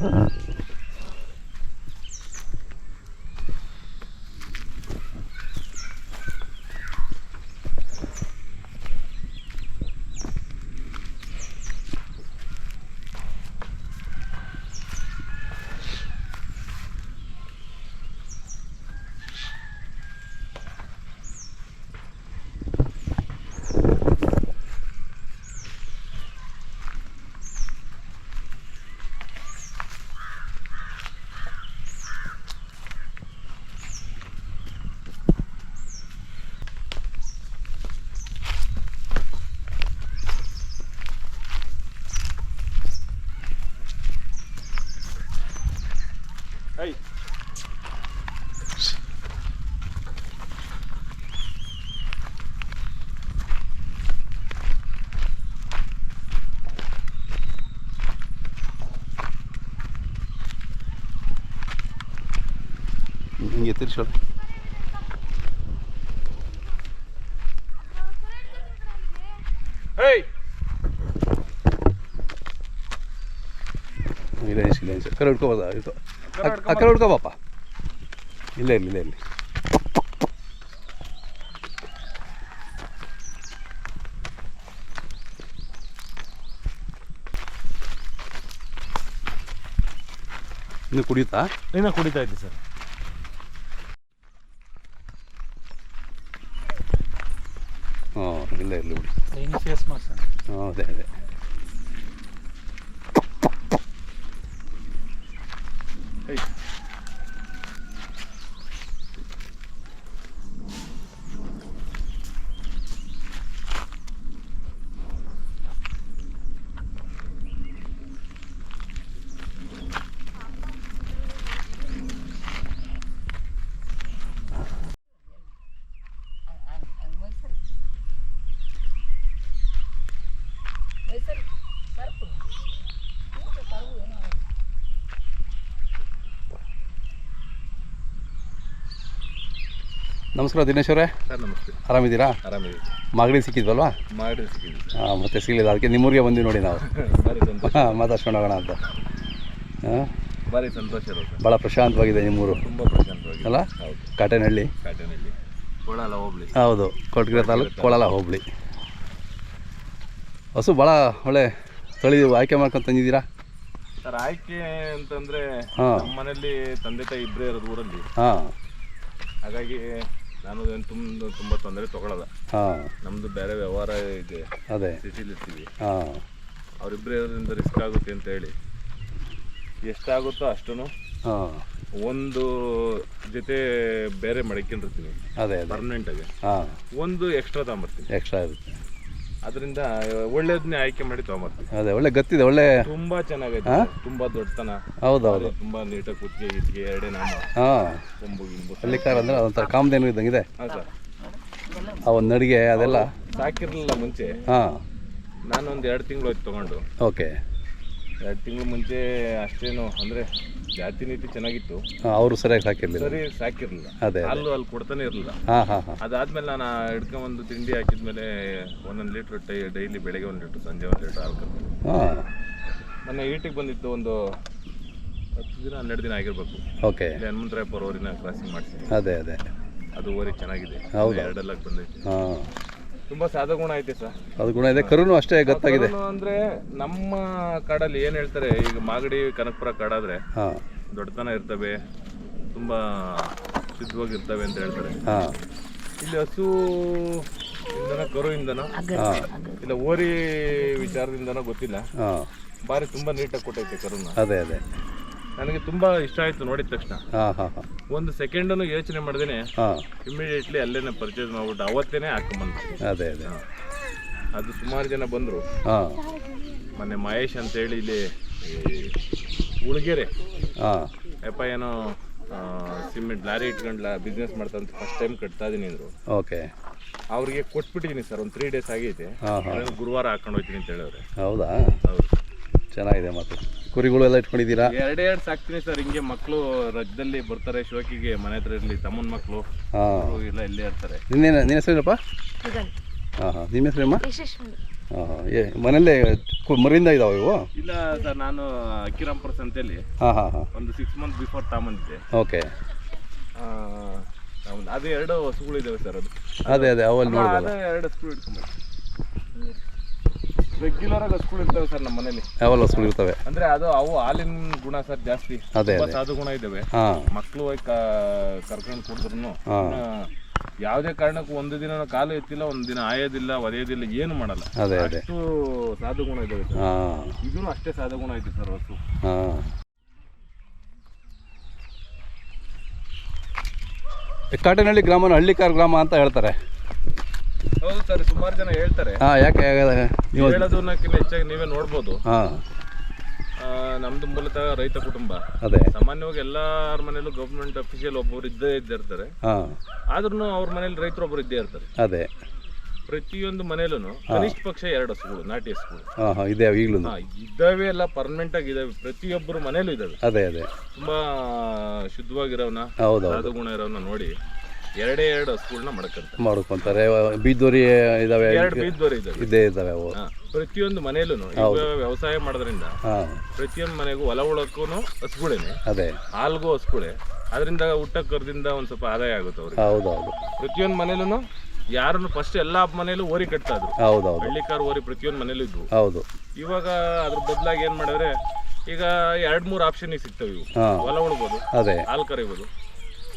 Uh-uh. Hey. ಇಲ್ಲ ಇಲ್ಲ ಇಲ್ಲ ಕರೆ ಹಿಡ್ಕೋಬೋದ ಹಿಡ್ಕೊ ಆ ಕರೆ ಹಿಡ್ಕೋಬಪ್ಪ ಇಲ್ಲೇ ಇರಲಿ ಇಲ್ಲ ಇರಲಿ ಇನ್ನು ಕುಡಿಯುತ್ತಾ? ಇನ್ನ ಕುಡಿತಾ ಇದ್ದೆ ಸರ್. ಹಾಂ ಇಲ್ಲೇ ಇರಲಿ ಬಿಡಿ ನಮಸ್ಕಾರ ದಿನೇಶ್ ಅವರೇ. ಸರ್ ನಮಸ್ತೆ. ಆರಾಮಿದ್ದೀರಾ? ಆರಾಮಿದೆ ಮಾಗಡಿ ಸಿಕ್ಕಿದ್ವಲ್ವಾ? ಮಾಡಿ ಸಿಕ್ಕಿದೆ ಹಾಂ ಮತ್ತೆ ಸಿಗಲಿಲ್ಲ ಅದಕ್ಕೆ ನಿಮ್ಮೂರಿಗೆ ಬಂದ್ವಿ ನೋಡಿ ನಾವು. ಭಾರಿ ಸಂತೋಷ. ಹಾಂ ಮಾತಾಡ್ಸ್ಕೊಂಡು ಹೋಗೋಣ ಅಂತ. ಹಾಂ ಭಾರಿ ಸಂತೋಷ ಇರೋದು ಸರ್. ಭಾಳ ಪ್ರಶಾಂತವಾಗಿದೆ ನಿಮ್ಮೂರು. ತುಂಬ ಅಲ್ಲ? ಹೌದು. ಕಾಟೇನಹಳ್ಳಿ? ಕಾಟೇನಲ್ಲಿ ಕೋಳಾಲ ಹೋಗ್ಲಿ ಹೌದು ಕೊಟ್ಗೆರೆ ತಾಲೂಕು ಕೋಳಲ ಹೋಬಳಿ. ಹಸು ಭಾಳ ಒಳ್ಳೆ ತಳಿ ಆಯ್ಕೆ ಮಾಡ್ಕೊಂಡು ತಂದಿದ್ದೀರಾ? ಸರ್ ಆಯ್ಕೆ ಅಂತಂದ್ರೆ ಹಾ. ನಮ್ಮ ಮನೆಯಲ್ಲಿ ತಂದೆ ತಾಯಿ ಇಬ್ಬರೇ ಇರೋದು ಊರಲ್ಲಿ. ಹಾಂ. ಹಾಗಾಗಿ ನಾನು ಏನು ತುಂಬ ತುಂಬ ತೊಂದರೆ ತಗೊಳಲ್ಲ. ಹಾಂ. ನಮ್ದು ಬೇರೆ ವ್ಯವಹಾರ ಇದೆ. ಅದೇ. ಸಿಟಿಲಿ ಇರ್ತೀವಿ. ಹಾಂ. ಅವರಿಬ್ಬರೇ ಇರೋದ್ರಿಂದ ರಿಸ್ಕ್ ಆಗುತ್ತೆ ಅಂತ ಹೇಳಿ. ಎಷ್ಟಾಗುತ್ತೋ ಅಷ್ಟು ಹಾಂ. ಒಂದು ಜೊತೆ ಬೇರೆ ಮಡಿಕೊಂಡಿರ್ತೀನಿ ಅದೇ ಅದೇ. ಪರ್ಮನೆಂಟ್ ಆಗಿ. ಹಾಂ. ಒಂದು ಎಕ್ಸ್ಟ್ರಾ ತಗೊಂಬರ್ತೀನಿ. ಎಕ್ಸ್ಟ್ರಾ ಇರುತ್ತೆ. ಅದರಿಂದ ಒಳ್ಳೇದನ್ನೇ ಆಯ್ಕೆ ಮಾಡಿ ತಗೊಂಬರ್ತೀವಿ. ಅದೇ ಒಳ್ಳೆ ಗತ್ತಿದೆ ಒಳ್ಳೆ ತುಂಬಾ ಚೆನ್ನಾಗೈತೆ? ತುಂಬಾ ದೊಡ್ಡತನ. ಹೌದೌದು. ಹೌದು ತುಂಬಾ ನೀಟಾಗಿ ಕುತ್ತಿಗೆ ಗಿತ್ತಿಗೆ ಎರಡೇ ನಾಮ. ಹಾಂ. ಕೊಂಬು ಗಿಂಬು. ಹಳ್ಳಿಕಾರ ಅಂದರೆ ಅದೊಂಥರ ಕಾಮಧೇನು ಇದ್ದಂಗಿದೆ? ಹಾಂ ಸರ್. ಆ ಒಂದು ನಡಿಗೆ ಅದೆಲ್ಲ? ಸಾಕಿರಲಿಲ್ಲ ಮುಂಚೆ. ಹಾಂ. ನಾನು ಒಂದು ಎರಡು ತಿಂಗಳು ಹೋಯ್ತು ತಗೊಂಡು. ಓಕೆ. ಎರಡು ತಿಂಗಳು ಮುಂಚೆ ಅಷ್ಟೇನು ಅಂದ್ರೆ ಜಾತಿ ನೀತಿ ಚೆನ್ನಾಗಿತ್ತು. ಅವರು ಸರಿಯಾಗಿ ಸಾಕಿರಲಿಲ್ಲ. ಸರಿ ಸಾಕಿರ್ಲಿಲ್ಲ. ಅದೇ ಅಲ್ಲೂ ಅಲ್ಲಿ ಕೊಡ್ತಾನೆ ಇರಲಿಲ್ಲ. ಹಾಂ ಹಾಂ ಹಾಂ. ಅದಾದ್ಮೇಲೆ ನಾನು ಹಿಡ್ಕೊಂಬಂದು ತಿಂಡಿ ಹಾಕಿದ್ಮೇಲೆ ಒಂದೊಂದು ಲೀಟ್ರ್ ಟೈ ಡೈಲಿ ಬೆಳಗ್ಗೆ ಒಂದು ಲೀಟ್ರ್ ಸಂಜೆ ಒಂದು ಲೀಟ್ರ್ ಹಾಲು ಕರ್ಕೊಂಡು ಹಾಂ. ಮೊನ್ನೆ ಈಟಿಗೆ ಬಂದಿತ್ತು ಒಂದು ಹತ್ತು ದಿನ ಹನ್ನೆರಡು ದಿನ ಆಗಿರ್ಬೇಕು. ಓಕೆ ಇಲ್ಲಿ ಹನುಮಂತರಾಯಪ್ಪ ಅವರಿನ ಕ್ರಾಸಿಂಗ್ ಮಾಡಿಸಿ ಅದೇ ಅದೇ. ಅದು ಓರಿ ಚೆನ್ನಾಗಿದೆ. ಹೌದು. ಎರಡೆಲ್ಲ ಬಂದೈತೆ. ಹಾಂ. ತುಂಬಾ ಸಾದ ಗುಣ ಐತೆ ಸರ್. ಅದು ಗುಣ ಇದೆ ಕರುನು ಅಷ್ಟೇ ಗೊತ್ತಾಗಿದೆ. ಅಂದ್ರೆ ನಮ್ಮ ಕಾಡಲ್ಲಿ ಏನ್ ಹೇಳ್ತಾರೆ ಈಗ ಮಾಗಡಿ ಕನಕಪುರ ಕಾಡಾದ್ರೆ ಹಾಂ. ದೊಡ್ಡತನ ಇರ್ತವೆ ತುಂಬಾ ಶುದ್ಧವಾಗಿರ್ತವೆ ಅಂತ ಹೇಳ್ತಾರೆ. ಹಾಂ. ಇಲ್ಲಿ ಹಸು ಇಂದನ ಕರು ಇಂದನ ಇಲ್ಲ ಓರಿ ವಿಚಾರದಿಂದನೋ ಗೊತ್ತಿಲ್ಲ. ಹಾ. ಬಾರಿ ತುಂಬಾ ನೀಟಾಗಿ ಕೊಟ್ಟೈತೆ ಕರುನ. ಅದೇ ಅದೇ. ನನಗೆ ತುಂಬಾ ಇಷ್ಟ ಆಯ್ತು ನೋಡಿದ ತಕ್ಷಣ. ಹಾಂ ಹಾಂ ಹಾಂ. ಒಂದು ಸೆಕೆಂಡನ್ನು ಯೋಚನೆ ಮಾಡ್ದೇನೆ. ಹಾಂ. ಇಮಿಡಿಯೇಟ್ಲಿ ಅಲ್ಲೇನೆ ಪರ್ಚೇಸ್ ಮಾಡ್ಬಿಟ್ಟು ಅವತ್ತೇನೆ ಹಾಕೊಂಬಂದು ಅದೇ ಅದೇ. ಅದು ಸುಮಾರು ಜನ ಬಂದರು. ಹಾಂ. ಮೊನ್ನೆ ಮಹೇಶ್ ಅಂತ ಹೇಳಿ ಇಲ್ಲಿ ಉಳಗೆರೆ ಹಾಂ. ಯಪ್ಪ ಏನೋ ಸಿಮೆಂಟ್ ಲಾರಿ ಇಟ್ಕೊಂಡ್ಲ ಬಿಸ್ನೆಸ್ ಮಾಡ್ತಂತ ಫಸ್ಟ್ ಟೈಮ್ ಕಟ್ತಾ ಇದೀನಿ ಅಂದ್ರು. ಓಕೆ. ಅವ್ರಿಗೆ ಕೊಟ್ಬಿಟ್ಟಿದ್ದೀನಿ ಸರ್ ಒಂದು ತ್ರೀ ಡೇಸ್ ಆಗೈತೆ ಹಾಂ ಹಾಂ. ಅದನ್ನ ಗುರುವಾರ ಹಾಕೊಂಡು ಹೋಗ್ತೀನಿ ಅಂತ ಹೇಳವ್ರೆ. ಹೌದಾ? ಹೌದು. ಚೆನ್ನಾಗಿದೆ ಮತ್ತೆ. ಕುರಿಗಳು ಎಲ್ಲ ಇಟ್ಕೊಂಡಿದ್ದೀರಾ? ಎರಡೇ ಎರಡು ಸಾಕ್ತೀನಿ ಸರ್. ಹಿಂಗೆ ಮಕ್ಕಳು ರಜದಲ್ಲಿ ಬರ್ತಾರೆ ಶೋಕಿಗೆ ಮನೆ ಹತ್ರ ಇರಲಿ ತಮ್ಮನ ಮಕ್ಕಳು ಹಾಂ. ಎಲ್ಲ ಇಲ್ಲೇ ಇರ್ತಾರೆ. ನಿನ್ನೇನು ನಿನ್ನ ಹೆಸರೇನಪ್ಪ? ಹಾಂ ಹಾಂ. ನಿಮ್ಮ ಹೆಸರೇಮ್ಮ? ಹಾಂ ಏ ಮನೆಯಲ್ಲೇ ಕು- ಮರಿಂದ ಇದಾವೆ ಇವು? ಇಲ್ಲ ಸರ್ ನಾನು ಅಕ್ಕಿರಾಂಪುರ ಸಂತೆಯಲ್ಲಿ ಹಾಂ ಹಾಂ ಹಾಂ. ಒಂದು ಸಿಕ್ಸ್ ಮಂತ್ ಬಿಫೋರ್ ತಗೊಂಬಂದಿದ್ದೆ ಓಕೆ. ಆ, ಹೌದು, ಅದು ಎರಡು ಹಸುಗಳು ಇದಾವೆ ಸರ್ ಅದು. ಅದೇ ಅದೇ ಅವಲ್ಲಿ ನೋಡ್ಬೋದು ಅದೇ ಎರಡು ಹಸುಗಳು ಇಟ್ಕೊಂಬ ರೆಗ್ಯುಲರ್ ಆಗಿ ಹಸುಗಳು ಇರ್ತವೆ ಸರ್ ನಮ್ಮ ಮನೇಲಿ. ಯಾವಲ್ಲ ಹಸುಗಳು ಇರ್ತವೆ? ಅಂದ್ರೆ ಅದು ಅವು ಹಾಲಿನ ಗುಣ ಸರ್ ಜಾಸ್ತಿ. ಅದೇ ತುಂಬಾ ಅದೇ. ಸಾಧು ಗುಣ ಇದಾವೆ. ಹಾಂ. ಮಕ್ಕಳು ಹೋಗಿ ಕರ್ಕೊಂಡು ಕುಡಿದ್ರು ಹಾ. ಯಾವುದೇ ಕಾರಣಕ್ಕೂ ಒಂದು ದಿನ ಕಾಲು ಎತ್ತಿಲ್ಲ ಒಂದು ದಿನ ಆಯೋದಿಲ್ಲ ಒದೆಯೋದಿಲ್ಲ ಏನು ಮಾಡಲ್ಲ. ಅದೇ ಅದೇ. ಅಷ್ಟು ಸಾಧು ಗುಣ ಇದಾವೆ ಸರ್ ಹಾಂ. ಇದೂ ಅಷ್ಟೇ ಸಾಧು ಗುಣ ಐತೆ ಸರ್ ಹಸು ಹಾಂ. ಕಾಟನಹಳ್ಳಿ ಗ್ರಾಮನ ಹಳ್ಳಿಕಾರ್ ಗ್ರಾಮ ಅಂತ ಹೇಳ್ತಾರೆ. ಹೌದು ಸರ್ ಸುಮಾರು ಜನ ಹೇಳ್ತಾರೆ. ಹಾಂ ಯಾಕೆ ನೀವು ಹೇಳೋದನ್ನಕ್ಕಿಂತ ಹೆಚ್ಚಾಗಿ ನೀವೇ ನೋಡ್ಬೋದು. ಹಾಂ. ನಮ್ದು ಮೂಲತಃ ರೈತ ಕುಟುಂಬ. ಅದೇ. ಸಾಮಾನ್ಯವಾಗಿ ಎಲ್ಲಾರ ಮನೇಲೂ ಗೌರ್ಮೆಂಟ್ ಅಫಿಷಿಯಲ್ ಒಬ್ಬರು ಇದ್ದೇ ಇರ್ತಾರೆ ಹಾಂ. ಆದ್ರೂ ಅವ್ರ ಮನೇಲಿ ರೈತರು ಒಬ್ಬರು ಇದ್ದೇ ಇರ್ತಾರೆ. ಅದೇ. ಪ್ರತಿಯೊಂದು ಮನೇಲೂ ಕನಿಷ್ಠ ಪಕ್ಷ ಎರಡು ಹಸುಗಳು ನಾಟಿ ಹಸುಗಳು ಹಾಂ ಹಾಂ ಇದೆ ಈಗಲೂ ಇದ್ದಾವೆ ಎಲ್ಲ ಪರ್ಮನೆಂಟ್ ಆಗಿ ಇದಾವೆ ಪ್ರತಿಯೊಬ್ಬರು ಮನೇಲೂ ಇದಾವೆ ಅದೇ ಅದೇ. ತುಂಬಾ ಶುದ್ಧವಾಗಿರೋವನ್ನ ಹೌದು ಗುಣ ಇರೋವನ್ನ ನೋಡಿ. ಎರಡೇ ಎರಡು ಹಸುಗಳನ್ನ ಮಡಕಂತ. ಮಾಡ್ಕೊಂತಾರೆ. ಬೀದ್ದೋರಿ ಇದಾವೆ. ಎರಡು ಬೀದ್ದೋರು ಇದಾವೆ. ಇದೇ ಇದಾವೆ ಅವು. ಹಾ, ಪ್ರತಿಯೊಂದು ಮನೆಯಲ್ಲೂ ವ್ಯವಸಾಯ ಮಾಡೋದ್ರಿಂದ ಹಾಂ. ಪ್ರತಿಯೊಂದು ಮನೆಗೂ ಹೊಲ ಉಳಕ್ಕೂ ಹಸುಗಳೇನೆ. ಅದೇ. ಹಾಲ್ಗೂ ಹಸುಗಳೇ. ಅದರಿಂದ ಊಟ ಕರ್ದಿಂದ ಒಂದ್ ಸ್ವಲ್ಪ ಆದಾಯ ಆಗುತ್ತೆ ಅವ್ರಿಗೆ. ಹೌದು ಹೌದು. ಪ್ರತಿಯೊಂದು ಮನೇಲೂ ಯಾರನ್ನು ಫಸ್ಟ್ ಎಲ್ಲಾ ಮನೇಲೂ ಓರಿ ಕಟ್ತಾ ಇದ್ರು. ಹೌದು ಹಳ್ಳಿ ಕಾರ್ ಓರಿ ಪ್ರತಿಯೊಂದು ಮನೇಲೂ ಇದ್ವು. ಹೌದು. ಇವಾಗ ಅದ್ರ ಬದಲಾಗಿ ಏನ್ ಮಾಡಿದ್ರೆ ಈಗ ಎರಡ್ ಮೂರ್ ಆಪ್ಷನ್ ಸಿಗ್ತವೆ ಇವು. ಹಾಂ. ಹೊಲ ಉಳ್ಬೋದು ಅದೇ. ಹಾಲು ಕರಿಬೋದು.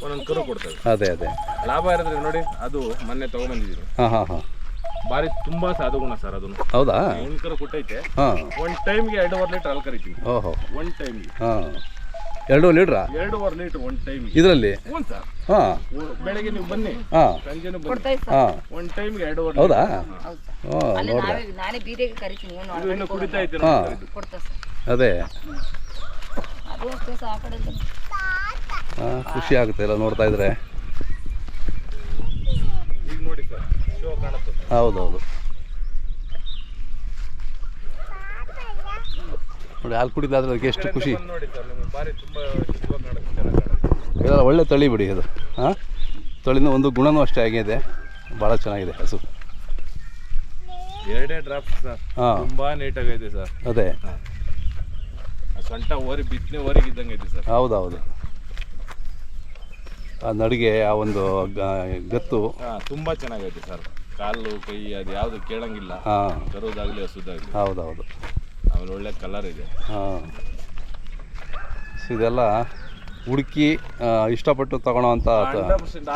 ಒಂದೊಂದು ಕರು ಕೊಡ್ತಾರೆ. ಅದೇ ಅದೇ. ಲಾಭ ಇರೋದ್ರೆ ನೋಡಿ ಅದು ಮೊನ್ನೆ ತಗೊಂಬಂದಿದ್ದೀನಿ ಹಾಂ ಹಾಂ ಹಾಂ. ಬಾರಿ ತುಂಬಾ ಸಾಧು ಗುಣ ಸರ್ ಅದನ್ನು ಹೌದಾ? ಒನ್ ಕರು ಕೊಟ್ಟೈತೆ. ಹಾಂ. ಒಂದ್ ಟೈಮ್ಗೆ ಎರಡೂವರೆ ಲೀಟರ್ ಹಾಲು ಕರಿತೀನಿ ಓಹೋ. ಒಂದ್ ಟೈಮ್ಗೆ. ಹಾಂ. ಎರಡು ಲೀಟ್ರಾ? ಎರಡೂವರೆ ಲೀಟರ್ ಒಂದ್ ಟೈಮ್ ಇದರಲ್ಲಿ? ಹ್ಞೂ ಸರ್. ಹಾಂ. ಬೆಳಗ್ಗೆ ನೀವು ಬನ್ನಿ. ಹಾಂ. ಸಂಜೆನೂ ಬನ್ನಿ. ಹಾಂ. ಒಂದ್ ಟೈಮ್ಗೆ ಎರಡೂವರೆ ಹೌದಾ? ಹಾಂ ನಾನೇ ಬೀದಿಗೆ ಕರಿತೀನಿ. ಏನು ಇನ್ನು ಕುಡಿತಾ ಇದ್ದೀರಾ? ಹಾಂ. ಅದೇ. ಅದು ಆ ಕಡೆ ಖುಷಿ ಆಗುತ್ತೆ ಎಲ್ಲ ನೋಡ್ತಾ ಇದ್ರೆ. ಹೌದೌದು. ನೋಡಿ ಹಾಲು ಕುಡಿದಾದ್ರೆ ಅದಕ್ಕೆ ಎಷ್ಟು ಖುಷಿ. ಇಲ್ಲ ಒಳ್ಳೆ ತಳಿ ಬಿಡಿ ಅದು ಹಾಂ ತಳಿನ ಒಂದು ಗುಣನೂ ಅಷ್ಟೇ ಆಗಿದೆ. ಭಾಳ ಚೆನ್ನಾಗಿದೆ ಹಸು. ಎರಡೇ ಡ್ರಾಪ್ ಸರ್ ಹಾಂ ತುಂಬಾ ನೀಟಾಗೈತೆ ಸರ್ ಅದೇ. ಸೊಂಟ ಓರಿ ಬಿತ್ತನೆ ಓರಿಗೆ ಇದ್ದಂಗೆ ಐತೆ ಸರ್ ಹೌದೌದು. ಆ ನಡಿಗೆ ಆ ಒಂದು ಗ- ಗತ್ತು. ಹಾ ತುಂಬಾ ಚೆನ್ನಾಗೈತೆ ಸರ್. ಕಾಲು ಕೈ ಅದು ಯಾವ್ದು ಕೇಳಂಗಿಲ್ಲ. ಹಾಂ. ಕರುದಾಗ್ಲಿ ಹಸುದಾಗ್ಲಿ. ಹೌದೌದು. ಆಮೇಲೆ ಒಳ್ಳೆ ಕಲರ್ ಇದೆ. ಹಾಂ. ಇದೆಲ್ಲ ಹುಡುಕಿ ಇಷ್ಟಪಟ್ಟು ತಗೋಣ ಅಂತ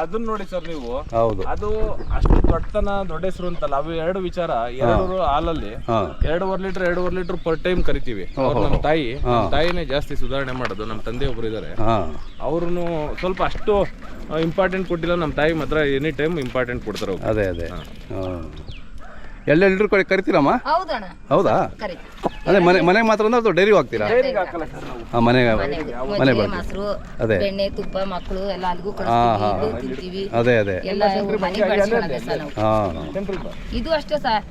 ಅದನ್ನ ನೋಡಿ ಸರ್ ನೀವು. ಹೌದು. ಅದು ಅಷ್ಟು ದೊಡ್ಡತನ ದೊಡ್ಡ ಹೆಸರು ಅಂತಲ್ಲ ಅವು ಎರಡು ವಿಚಾರ. ಎರಡು ಹಾಲಲ್ಲಿ ಎರಡೂವರೆ ಲೀಟರ್ ಎರಡೂವರೆ ಲೀಟರ್ ಪರ್ ಟೈಮ್ ಕರಿತೀವಿ. ನಮ್ಮ ತಾಯಿ. ತಾಯಿನೇ ಜಾಸ್ತಿ ಸುಧಾರಣೆ ಮಾಡೋದು ನಮ್ಮ ತಂದೆ ಒಬ್ರು ಇದ್ದಾರೆ ಅವ್ರು ಸ್ವಲ್ಪ ಅಷ್ಟು ಇಂಪಾರ್ಟೆಂಟ್ ಕೊಟ್ಟಿಲ್ಲ. ನಮ್ಮ ತಾಯಿ ಮಾತ್ರ ಎನಿ ಟೈಮ್ ಇಂಪಾರ್ಟೆಂಟ್ ಕೊಡ್ತಾರೆ ಅದೇ ಅದೇ. ಹಾಂ ಎಲ್ಲ ಎಲ್ರು ಕಡೆ ಕರಿತೀರಮ್ಮ? ಹೌದಣ್ಣ. ಹೌದಾ? ಅದೇ ಮನೆ ಮನೆಗೆ ಮಾತ್ರ ಅಂದ್ರೆ ಅಥವಾ ಡೈರಿಗೆ ಹೋಗ್ತೀರಾ? ಹಾಂ ಮನೆಗೆ ಮನೆ ಮಜ್ಜಿಗೆ ಮೊಸರು ಅದೇ. ಬೆಣ್ಣೆ ತುಪ್ಪ ಮಕ್ಕಳು ಎಲ್ಲ ಅಲ್ಲಿಗೂ ಕಳಿಸ್ತೀವಿ. ತಿಂತೀವಿ. ಅದೇ ಅದೇ. ಎಲ್ಲ ಮನೆಗೆ ಬಳಸ್ಕೊಳ್ಳೋದು ಸರ್ ನಾವು. ಹಾಂ ಇದು ಅಷ್ಟೇ ಸರ್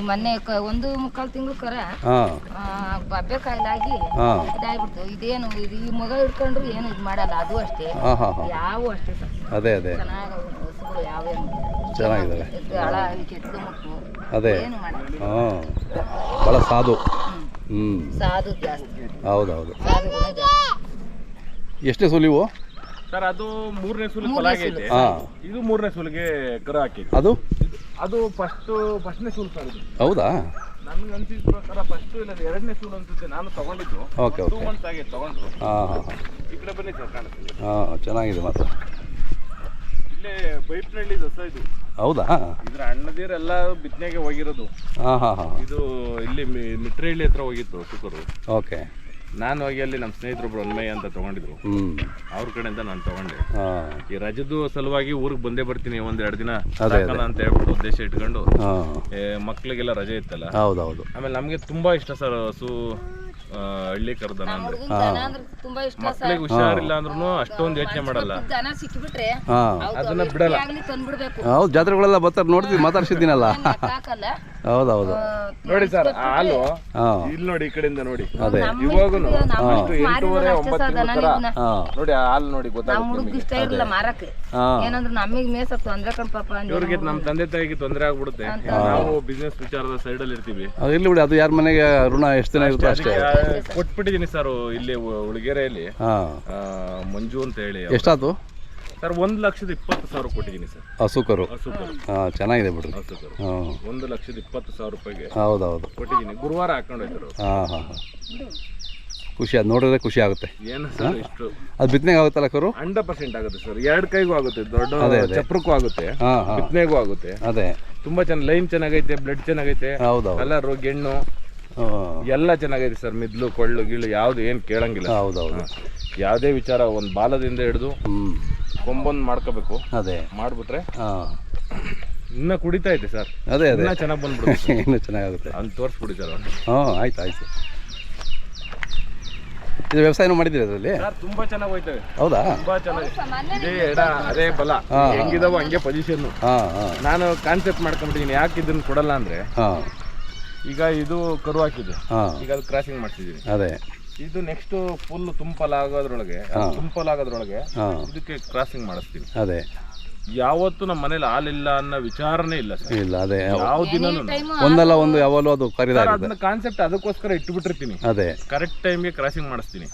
ಮೊನ್ನೆ ಕ- ಒಂದು ಮುಕ್ಕಾಲು ತಿಂಗಳು ಕರ ಹಾಂ. ಆ, ಬಬ್ಬೆ ಕಾಯಿಲಾಗಿ ಹಾಂ. ಇದಾಗ್ಬಿಡ್ತು. ಇದೇನು ಇದು ಈ ಮಗ ಹಿಡ್ಕೊಂಡ್ರು ಏನು ಇದು ಮಾಡಲ್ಲ ಅದು ಅಷ್ಟೇ. ಹಾಂ ಹಾಂ ಹಾಂ. ಯಾವ ಅಷ್ಟೇ ಸರ್. ಅದೇ ಅದೇ. ಚೆನ್ನಾಗಿ ಹಸುಗಳು ಯಾವೇನು ಚೆನ್ನಾಗಿದ್ದಾವೆ ಹಳ ಕೆಟ್ಟು ಮುಟ್ಟು ಅದೇ. ಏನು ಮಾಡಲ್ಲ. ಹಾಂ. ಭಾಳ ಸಾಧು. ಹ್ಮ್. ಹ್ಞೂ ಸಾಧು ಜಾಸ್ತಿ. ಹೌದೌದು. ಸಾಧು ಗುಣ ಜಾಸ್ತಿ. ಎಷ್ಟೇ ಸುಲಿವು? ಸರ್ ಅದು ಮೂರನೇ ಸುಲಿಗೆ ಹಾಂ. ಇದು ಮೂರನೇ ಸುಲಿಗೆ ಕರ ಹಾಕಿ ಅದು? ಅದು ಫಸ್ಟ್ ಫಸ್ಟ್ನೇ ಶೂಲ್ ಸರ್ ಇದು. ಹೌದಾ? ನನ್ಗೆ ಅನ್ಸಿದ ಪ್ರಕಾರ ಫಸ್ಟ್ ಇಲ್ಲ ಎರಡನೇ ಶೂಲ್ ಅನ್ಸುತ್ತೆ ನಾನು ತಗೊಂಡಿದ್ದು. ಓಕೆ ಟೂ ಓಕೆ ಮಂತ್ಸ್ ಆಗಿ ತಗೊಂಡ್ರು. ಹಾಂ ಹಾಂ ಈ ಕಡೆ ಬನ್ನಿ ಸರ್ ಕಾಣುತ್ತೆ ಹಾಂ ಚೆನ್ನಾಗಿದೆ ಮಾತ್ರ. ಇಲ್ಲೇ ಬೈಪ್ನಳ್ಳಿ ದಸ ಇದು. ಹೌದಾ? ಇದ್ರ ಅಣ್ಣದಿರೆಲ್ಲ ಬಿತ್ತನೆಗೆ ಹೋಗಿರೋದು. ಹಾಂ ಹಾಂ ಹಾಂ. ಇದು ಇಲ್ಲಿ ಮಿಟ್ರಹಳ್ಳಿ ಹತ್ರ ಹೋಗಿತ್ತು ಸುಕರು ಓಕೆ. ನಾನು ಹೋಗಿ ಅಲ್ಲಿ ನಮ್ಮ ಸ್ನೇಹಿತರೊಬ್ರು ಅನ್ಮಯ್ಯ ಅಂತ ತಗೊಂಡಿದ್ರು. ಅವ್ರ ಕಡೆಯಿಂದ ನಾನು ತಗೊಂಡೆ. ಈ ರಜದ ಸಲುವಾಗಿ ಊರಿಗೆ ಬಂದೇ ಬರ್ತೀನಿ ಒಂದ್ ಎರಡು ದಿನ ಸಾಕಲ್ಲ ಅಂತ ಹೇಳ್ಬಿಟ್ಟು ಉದ್ದೇಶ ಇಟ್ಕೊಂಡು ಮಕ್ಳಿಗೆಲ್ಲ ರಜೆ ಇತ್ತಲ್ಲ? ಹೌದೌದು. ಆಮೇಲೆ ನಮಗೆ ತುಂಬಾ ಇಷ್ಟ ಸರ್ ಹಸು ಆ, ಹಳ್ಳಿ ಕರ್ದನ ಅಂದ್ರೆ ಹುಡುಗನ್ ದನ ಅಂದ್ರೆ ತುಂಬಾ ಇಷ್ಟ ಮಕ್ಳಿಗೆ ಹುಷಾರಿಲ್ಲ ಅಂದ್ರೂ ಅಷ್ಟೊಂದು ಯೋಚನೆ ಮಾಡಲ್ಲ. ದನ ಸಿಕ್ಕಿಬಿಟ್ರೆ ಹಾಂ. ಅದನ್ನ ಬಿಡಲ್ಲ. ಆಗ್ಲಿ ತಂದ್ಬಿಡ್ಬೇಕು. ಹೌದು ಜಾತ್ರೆಗಳೆಲ್ಲ ಬರ್ತಾರೆ ನೋಡ್ತೀವಿ ಮಾತಾಡ್ಸಿದ್ದೀನಲ್ಲ. ಹೌದೌದು. ಹೌದು ಹೌದು ನೋಡಿ ಸರ್ ಆ ಹಾಲು ಇಲ್ಲಿ ನೋಡಿ ಈ ಕಡೆಯಿಂದ ನೋಡಿ. ಅದೇ. ಇವಾಗೂನು ಅಷ್ಟು ಎಂಟೂವರೆ ಒಂಬತ್ತು ನೋಡಿ ಆ ಹಾಲು ನೋಡಿ ನಮ್ಮ ಗೊತ್ತಾಗುತ್ತೆ ಇಷ್ಟ ಮಾರಕ್ಕೆ. ಏನಂದ್ರೆ ನಮಗೆ ಮೇಸಕ್ ತೊಂದ್ರೆ ಕಣ್ ಪಾಪ ಇವ್ರಿಗೆ ನಮ್ಮ ತಂದೆ ತಾಯಿಗೆ ತೊಂದರೆ ಆಗ್ಬಿಡುತ್ತೆ. ನಾವು ಬಿಸ್ನೆಸ್ ವಿಚಾರದ ಸೈಡ್ ಅಲ್ಲಿ ಇರ್ತೀವಿ ಅದು ಇಲ್ಲಿ ಬಿಡಿ ಅದು ಯಾರ ಮನೆಗೆ ಋಣ ಎಷ್ಟು ದಿನ ಇರುತ್ತೆ ಅಷ್ಟೇ. ಕೊಟ್ಬಿಟ್ಟಿದ್ದೀನಿ ಸರ್ ಇಲ್ಲಿ ಉಳಗೆರೆಯಲ್ಲಿ. ಮಂಜು ಅಂತ ಹೇಳಿ ಎಷ್ಟಾಯ್ತು? ಸರ್ ಒಂದ್ ಲಕ್ಷದ ಇಪ್ಪತ್ತು ಸಾವಿರ ಕೊಟ್ಟಿದ್ದೀನಿ ಸರ್. ಹಸುಕರು. ಹಾಂ ಚೆನ್ನಾಗಿದೆ ಬಿಡ್ರಿ. ಹಸುಕರು. ಒಂದು ಲಕ್ಷದ ಇಪ್ಪತ್ತು ಸಾವಿರ ರೂಪಾಯಿಗೆ ಹೌದೌದು. ಹೌದು ಕೊಟ್ಟಿದ್ದೀನಿ. ಗುರುವಾರ ಹಾಕೊಂಡು ಹೋಯ್ತಾರೆ ಹಾಂ ಹಾಂ ಹಾಂ. ಖುಷಿ ಅದು ನೋಡಿದ್ರೆ ಖುಷಿ ಆಗುತ್ತೆ. ಏನು ಸರ್ ಇಷ್ಟು? ಅದು ಬಿತ್ತನೆಗೆ ಆಗುತ್ತಲ್ಲ ಕರು? ಹಂಡ್ರೆಡ್ ಪರ್ಸೆಂಟ್ ಆಗುತ್ತೆ ಸರ್. ಎರಡು ಕೈಗೂ ಆಗುತ್ತೆ ದೊಡ್ಡ. ಚಪ್ರಕ್ಕೂ ಆಗುತ್ತೆ. ಬಿತ್ತನೆಗೂ ಆಗುತ್ತೆ. ಅದೇ. ತುಂಬಾ ಚೆನ್ನಾಗಿ ಲೈನ್ ಚೆನ್ನಾಗೈತೆ ಬ್ಲಡ್ ಚೆನ್ನಾಗೈತೆ. ಹೌದೌದು. ಹೌದು ಕಲರು ಗೆಣ್ಣು. ಎಲ್ಲ ಚೆನ್ನಾಗೈತೆ ಸರ್ ಮಿದ್ಲು ಕೊಳ್ಳು ಗಿಳು ಯಾವ್ದು ಏನು ಕೇಳಂಗಿಲ್ಲ. ಹೌದು ಹೌದು ಯಾವುದೇ ವಿಚಾರ ಒಂದು ಬಾಲದಿಂದ ಹಿಡಿದು ಕೊಂಬೊಂದ್ ಮಾಡ್ಕೋಬೇಕು. ಅದೇ. ಮಾಡ್ಬಿಟ್ರೆ ಇನ್ನ ಕುಡಿತಾ ಇದೆ ಸರ್. ಅದೇ ಅದೇ. ಚೆನ್ನಾಗಿ ಬಂದ್ಬಿಡುತ್ತೆ. ಇನ್ನೂ ಚೆನ್ನಾಗುತ್ತೆ ಅವ್ನು ತೋರಿಸ್ಬಿಡಿ ಸರ್. ಆಯ್ತು ಆಯ್ತು. ಇದು ವ್ಯವಸಾಯನೂ ಮಾಡಿದ್ದೀರಿ ಅದರಲ್ಲಿ ಸರ್ ತುಂಬಾ ಚೆನ್ನಾಗಿ ಹೋಯ್ತವೆ. ಹೌದಾ? ತುಂಬಾ ಚೆನ್ನಾಗಿ ಇದೇ ಎಡ ಅದೇ ಬಲ. ಹೆಂಗಿದಾವೋ ಹಂಗೆ ಪೊಸಿಷನ್ ನಾನು ಕಾನ್ಸೆಪ್ಟ್ ಮಾಡ್ಕೊಂಡ್ಬಿಟ್ಟಿದ್ದೀನಿ ಯಾಕೆ ಇದನ್ನ ಕೊಡಲ್ಲ ಅಂದ್ರೆ ಹಾಂ. ಈಗ ಇದು ಕರು ಹಾಕಿದೆ ಹಾಂ. ಈಗ ಅದು ಕ್ರಾಸಿಂಗ್ ಮಾಡ್ತಿದ್ದೀವಿ. ಅದೇ. ಇದು ನೆಕ್ಸ್ಟ್ ಫುಲ್ ತುಂಬಲಾಗೋದ್ರೊಳಗೆ ತುಂಬಲಾಗೋದ್ರೊಳಗೆ ಹಾಂ. ಇದಕ್ಕೆ ಕ್ರಾಸಿಂಗ್ ಮಾಡಿಸ್ತೀವಿ. ಅದೇ. ಯಾವತ್ತು ನಮ್ಮ ಮನೇಲಿ ಹಾಲಿಲ್ಲ ಅನ್ನೋ ವಿಚಾರನೇ ಇಲ್ಲ ಸರ್. ಇಲ್ಲ ಅದೇ. ಯಾವ ದಿನನೂ ಒಂದಲ್ಲ ಒಂದು ಯಾವಾಗಲೂ ಅದು ಅದನ್ನ ಕಾನ್ಸೆಪ್ಟ್ ಅದಕ್ಕೋಸ್ಕರ ಇಟ್ಬಿಟ್ಟಿರ್ತೀನಿ. ಅದೇ. ಕರೆಕ್ಟ್ ಟೈಮ್ಗೆ ಕ್ರಾಸಿಂಗ್ ಮಾಡಿಸ್ತೀನಿ.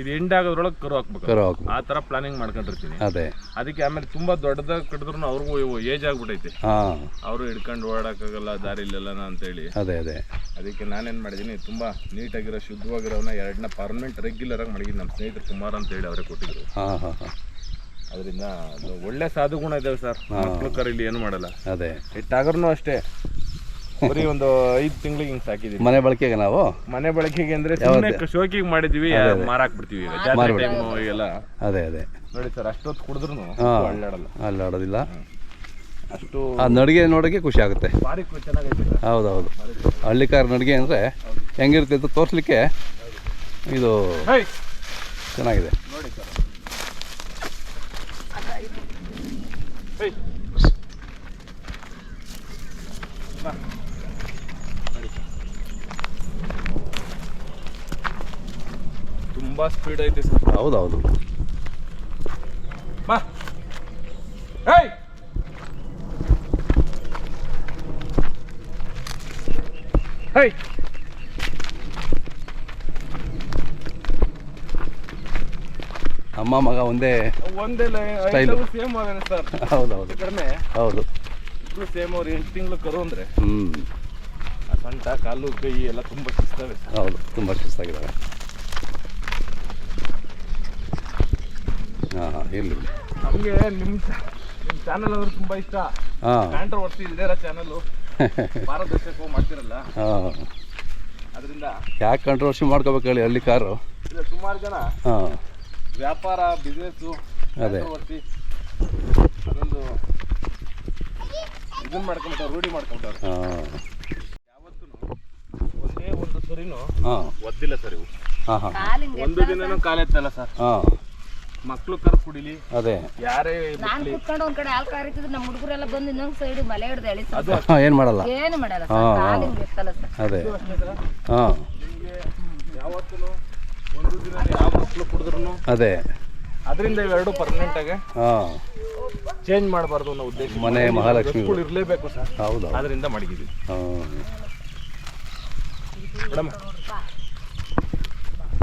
ಇದು ಎಂಡ್ ಆಗೋದ್ರೊಳಗೆ ಕರು ಹಾಕ್ಬೇಕು. ಆ ತರ ಪ್ಲಾನಿಂಗ್ ಮಾಡ್ಕೊಂಡಿರ್ತೀನಿ. ಅದೇ. ಅದಕ್ಕೆ ಆಮೇಲೆ ತುಂಬಾ ದೊಡ್ಡದಾಗ ಕಟ್ಟಿದ್ರು ಅವ್ರಿಗೂ ಏಜ್ ಆಗ್ಬಿಟ್ಟೈತೆ ಹಾಂ. ಅವರು ಹಿಡ್ಕೊಂಡು ಓಡಾಡಕ್ಕಾಗಲ್ಲ ದಾರಿ ಇಲ್ಲಲ್ಲ ಅಂತೇಳಿ. ಅದೇ ಅದೇ. ಅದಕ್ಕೆ ನಾನೇನ್ ಮಾಡಿದೀನಿ ತುಂಬಾ ನೀಟಾಗಿರೋ ಶುದ್ಧವಾಗಿರೋನ ಎರಡನ್ನ ಪರ್ಮನೆಂಟ್ ರೆಗ್ಯುಲರ್ ಆಗಿ ಮಾಡಿದ್ದೀನಿ ನಮ್ಮ ಸ್ನೇಹಿತರು ಕುಮಾರ್ ಅಂತ ಹೇಳಿ ಅವರೇ ಕೊಟ್ಟಿದ್ರು. ಹಾಂ ಹಾಂ ಹಾಂ. ಅದರಿಂದ ಅದು ಒಳ್ಳೆ ಸಾಧು ಗುಣ ಇದಾವೆ ಸರ್. ಮಕ್ಕಳು ಕರೀಲಿ ಏನು ಮಾಡಲ್ಲ. ಅದೇ. ಇಟ್ಟಾಗ್ರೂ ಅಷ್ಟೇ. ಬರೀ ಒಂದು ಐದು ತಿಂಗಳಿಗೆ ಹಿಂಗೆ ಸಾಕಿದೀವಿ. ಮನೆ ಬಳಕೆಗೆ ನಾವು? ಮನೆ ಬಳಕೆಗೆ ಅಂದ್ರೆ ಶೋಕಿಗೆ ಮಾಡಿದ್ವಿ ಮಾರಾಕ್ ಬಿಡ್ತೀವಿ ಎಲ್ಲ ಅದೇ ಅದೇ. ನೋಡಿ ಸರ್ ಅಷ್ಟೊತ್ತು ಕುಡಿದ್ರು ಅಲ್ಲಾಡಲ್ಲ. ಅಲ್ಲಾಡೋದಿಲ್ಲ ಅಷ್ಟು ಆ ನಡಿಗೆ ನೋಡೋಕೆ ಖುಷಿ ಆಗುತ್ತೆ. ಹೌದೌದು. ಹಳ್ಳಿಕಾರ ನಡಿಗೆ ಅಂದ್ರೆ ಹೆಂಗಿರುತ್ತೆ ಅಂತ ತೋರಿಸ್ಲಿಕ್ಕೆ ಇದು ಚೆನ್ನಾಗಿದೆ. ನೋಡಿ ಸರ್. ಹೈ ಬಾ. ತುಂಬಾ ಸ್ಪೀಡ್ ಐತೆ ಸರ್. ಹೌದು ಹೌದು ಬಾ ಹೇ ಹೇ ಅಮ್ಮ ಮಗ ಒಂದೇ ಒಂದೇ ಸ್ಟೈಲ್. Same sir. ಹೌದು ಹೌದು ಕಡಿಮೆ. ಹೌದು. ಇಬ್ರು ಸೇಮ್ ಅವ್ರು ಎಂಟು ತಿಂಗಳು ಕರು ಅಂದರೆ. ಹ್ಞೂ ಸೊಂಟ ಕಾಲು ಕೈ ಎಲ್ಲ ತುಂಬ ಶಿಸ್ತವೆ ಹೌದು ತುಂಬ ಶಿಸ್ತಾಗಿದ್ದಾವೆ ಹಾಂ ಹಾಂ ಇರಲಿ ನಮಗೆ ನಿಮ್ಮ ನಿಮ್ಮ ಚಾನಲ್ ಅಂದ್ರೆ ತುಂಬ ಇಷ್ಟ. ಕಾಂಟ್ರವರ್ಸಿ ಇಲ್ಲದೇ ಇರೋ ಚಾನಲ್ಲು ಪಾರದರ್ಶಕ ಮಾಡ್ತಿರಲ್ಲ? ಹಾಂ. ಅದರಿಂದ ಯಾಕೆ ಕಂಟ್ರವರ್ಸಿ ಮಾಡ್ಕೋಬೇಕು ಹೇಳಿ ಹಳ್ಳಿ ಕಾರು? ಇಲ್ಲ ಸುಮಾರು ಜನ ಹಾಂ. ವ್ಯಾಪಾರ ಬಿಸ್ನೆಸ್ಸು ಅದೇ. ಅದೊಂದು ಇದನ್ನ ಮಾಡ್ಕೊಂತ ರೂಢಿ ಮಾಡ್ಕೊಂಬಿಟ್ಟಾರೆ ಹಾಂ. ಯಾವತ್ತೂ ಒಂದೇ ಒಂದು ಸರಿನೂ ಹಾಂ. ಒದ್ದಿಲ್ಲ ಸರ್ ಇವು. ಹಾಂ ಹಾಂ. ಒಂದು ದಿನನೂ ಕಾಲೆತ್ತಲ್ಲ ಸರ್. ಹಾಂ. ಮಕ್ಕಳು ಕರು ಕುಡಿಲಿ ಅದೇ. ಯಾರೇ ನಾನ್ ಕುತ್ಕೊಂಡು ಒಂದ್ ಕಡೆ ಹಾಲು ಕಾರಿತಿದ್ರು ನಮ್ಮ ಹುಡುಗರೆಲ್ಲ ಬಂದು ಇನ್ನೊಂದ್ ಸೈಡ್ ಮಲೆ ಹಿಡ್ದು ಎಳಿ ಅದು ಏನು ಮಾಡಲ್ಲ. ಏನು ಮಾಡಲ್ಲ ಸರ್. Calling ಎತ್ತಲ್ಲ sir. ಅದೇ. ಹಾಂ. ನಿಮಗೆ ಯಾವತ್ತೂ ಯಾವ ಮಕ್ಕಳು ಕುಡಿದ್ರು ಅದೇ. ಅದರಿಂದ ಇವೆರಡು ಪರ್ಮನೆಂಟ್ ಆಗಿ ಹಾಂ. ಚೇಂಜ್ ಮಾಡಬಾರ್ದು ಅನ್ನೋ ಉದ್ದೇಶ. ಮನೆ ಮಹಾಲಕ್ಷ್ಮಿ. ಇರಲೇಬೇಕು ಸರ್. ಹೌದು ಅದರಿಂದ ಮಡಗಿದ್ವಿ ಮೇಡಮ್.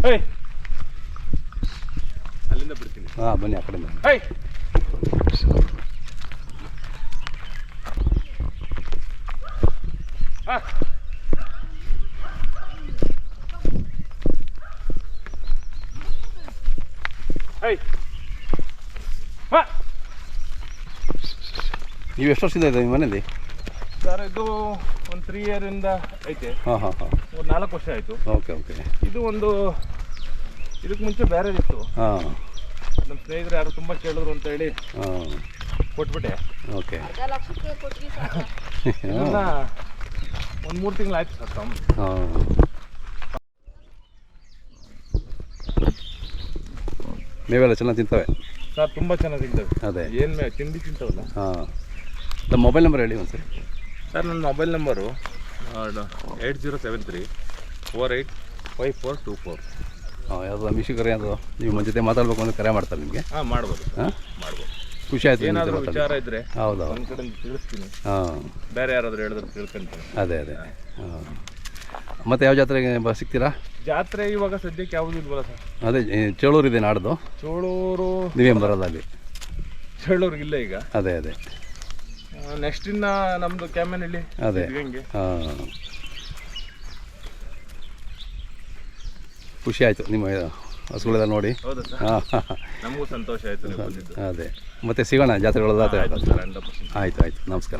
ಹೇಯ್ ಅಲ್ಲಿಂದ ಬಿಡ್ತೀನಿ. ಹಾಂ ಬನ್ನಿ ಆ ಕಡೆಯಿಂದ ಹೇಯ್ ಹಾ ನೀವು ಎಷ್ಟು ವರ್ಷದಿಂದ ಇದೆ ನಿಮ್ಮ ಮನೆಯಲ್ಲಿ? ಸರ್ ಇದು ಒಂದು ತ್ರೀ ಇಯರಿಂದ ಐತೆ. ಹಾಂ ಹಾಂ ಹಾಂ. ಒಂದು ನಾಲ್ಕು ವರ್ಷ ಆಯಿತು. Okay okay. ಇದು ಒಂದು ಇದಕ್ಕೆ ಮುಂಚೆ ಬೇರೆದಿತ್ತು ಹಾಂ. ನಮ್ಮ ಸ್ನೇಹಿತರು ಯಾರು ತುಂಬ ಕೇಳಿದ್ರು ಅಂತ ಹೇಳಿ ಹಾಂ. ಕೊಟ್ಬಿಟ್ಟೆ. ಓಕೆ. ಒಂದು ಮೂರು ತಿಂಗಳು ಆಯ್ತು ಸರ್ ತಮ್ಮ. ಹಾಂ. ಮೇವೆಲ್ಲ ಚೆನ್ನಾಗಿ ತಿಂತವೆ? ಸರ್ ತುಂಬ ಚೆನ್ನಾಗಿ ತಿಂತವೆ. ಅದೇ. ಏನು ಮೇ ತಿಂಡಿ ತಿಂತವಲ್ಲ? ಹಾಂ. ನಮ್ಮ ಮೊಬೈಲ್ ನಂಬರ್ ಹೇಳಿ ಒಂದು ಸರಿ ಸರ್ ನನ್ನ mobile number eight zero seven three four eight five four two four. ಹಾಂ ಯಾವುದೋ ಮಿಶಿಕರಿ ಅದು ನೀವು మన ಜೊತೆ ಮಾತಾಡಬೇಕು ಅಂತ ಕರೆ ಮಾಡ್ತಾರೆ ನಿಮಗೆ. ಹಾಂ ಮಾಡ್ಬೋದು ಹಾಂ? ಮಾಡ್ಬೋದು. ಖುಷಿ ಆಯಿತು ನಿಮ್ಮ ಏನಾದರೂ ವಿಚಾರ ಇದ್ದರೆ ಹೌದು ಒಂದು ಕಡೆ ತಿಳಿಸ್ತೀನಿ. ಹಾಂ. ಬೇರೆ ಯಾರಾದರೂ ಹೇಳಿದ್ರೆ ತಿಳ್ಕೊಂತೀನಿ. ಅದೇ ಅದೇ. ಹಾಂ. ಮತ್ತು ಯಾವ ಜಾತ್ರೆಗೆ ಬ ಸಿಗ್ತೀರಾ? ಜಾತ್ರೆ ಇವಾಗ ಸದ್ಯಕ್ಕೆ ಯಾವುದು ಇಲ್ವಲ್ಲ ಸರ್? ಅದೇ ಚೇಳೂರು ಇದೆ ನಾಡ್ದು. ಚೋಳೂರು ನೀವೇನು ಬರಲ್ಲ ಅಲ್ಲಿ ಚೇಳೂರಿಗೆ ಇಲ್ಲ ಈಗ? ಅದೇ ಅದೇ. ನೆಕ್ಸ್ಟ್ ಇನ್ನ ನಮ್ದು ಕ್ಯಾಮನಹಳ್ಳಿ ಅದೇ. ಸಿದ್ಧಗಂಗೆ ಹಾಂ. ಖುಷಿ ಆಯಿತು ನಿಮ್ಮ ಹಸುಗಳೆಲ್ಲ ನೋಡಿ. ಹೌದಾ ಸರ್? ಹಾಂ. ನಮಗೂ ಸಂತೋಷ ಆಯಿತು ನೀವು ಬಂದಿದ್ದು. ಅದೇ. ಮತ್ತೆ ಸಿಗೋಣ ಜಾತ್ರೆಗಳೆಲ್ಲ ಆಯಿತು ಆಯಿತು. ನಮಸ್ಕಾರ.